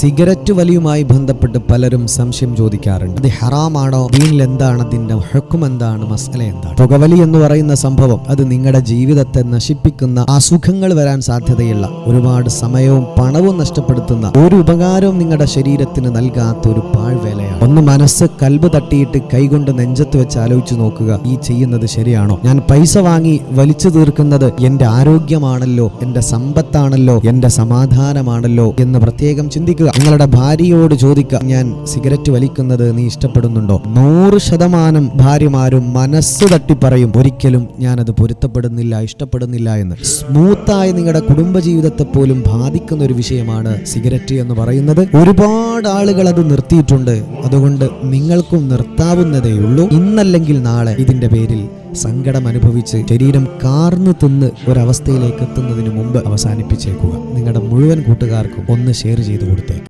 Cigarette വലിയുമായി ബന്ധപ്പെട്ട് പലരും സംശയം ചോദിക്കാറുണ്ട്. അത് ഹറാമാണോ? ദീനിൽ എന്താണ്? അതിന്റെ ഹുക്കും എന്താണ്? മസല എന്താണ്? പുകവലി എന്ന് പറയുന്ന സംഭവം അത് നിങ്ങളുടെ ജീവിതത്തെ നശിപ്പിക്കുന്ന അസുഖങ്ങൾ വരാൻ സാധ്യതയുള്ള ഒരുപാട് സമയവും പണവും നഷ്ടപ്പെടുത്തുന്ന ഒരു ഉപകാരവും നിങ്ങളുടെ ശരീരത്തിന് നൽകാത്ത ഒരു പാഴ്വേലയാണ്. ഒന്ന് മനസ്സ് കൽബ് തട്ടിയിട്ട് കൈകൊണ്ട് നെഞ്ചത്ത് വെച്ച് ആലോചിച്ച് നോക്കുക. ഈ ചെയ്യുന്നത് ശരിയാണോ? ഞാൻ പൈസ വാങ്ങി വലിച്ചു തീർക്കുന്നത് എന്റെ ആരോഗ്യമാണല്ലോ? എന്റെ സമ്പത്താണല്ലോ? എന്റെ സമാധാനമാണല്ലോ? എന്ന് പ്രത്യേകം ചിന്തിക്കുക. നിങ്ങളുടെ ഭാര്യയോട് ചോദിക്കുക ഞാൻ സിഗരറ്റ് വലിക്കുന്നത് നീ ഇഷ്ടപ്പെടുന്നുണ്ടോ? നൂറ് ശതമാനം ഭാര്യമാരും മനസ്സ് തട്ടി പറയും ഒരിക്കലും ഞാനത് പൊരുത്തപ്പെടുന്നില്ല ഇഷ്ടപ്പെടുന്നില്ല എന്ന്. സ്മൂത്തായി നിങ്ങളുടെ കുടുംബജീവിതത്തെ പോലും ബാധിക്കുന്ന ഒരു വിഷയമാണ് സിഗരറ്റ് എന്ന് പറയുന്നത്. ഒരുപാട് ആളുകൾ അത് നിർത്തിയിട്ടുണ്ട്. അതുകൊണ്ട് നിങ്ങൾക്കും നിർത്താവുന്നതേയുള്ളൂ ഇന്നല്ലെങ്കിൽ നാളെ ഇതിന്റെ പേരിൽ സങ്കടം അനുഭവിച്ച് ശരീരം കാർന്നു തിന്ന് ഒരവസ്ഥയിലേക്ക് എത്തുന്നതിന് മുമ്പ് അവസാനിപ്പിച്ചേക്കുക. നിങ്ങളുടെ മുഴുവൻ കൂട്ടുകാർക്കും ഒന്ന് ഷെയർ ചെയ്തു കൊടുത്തേക്ക്.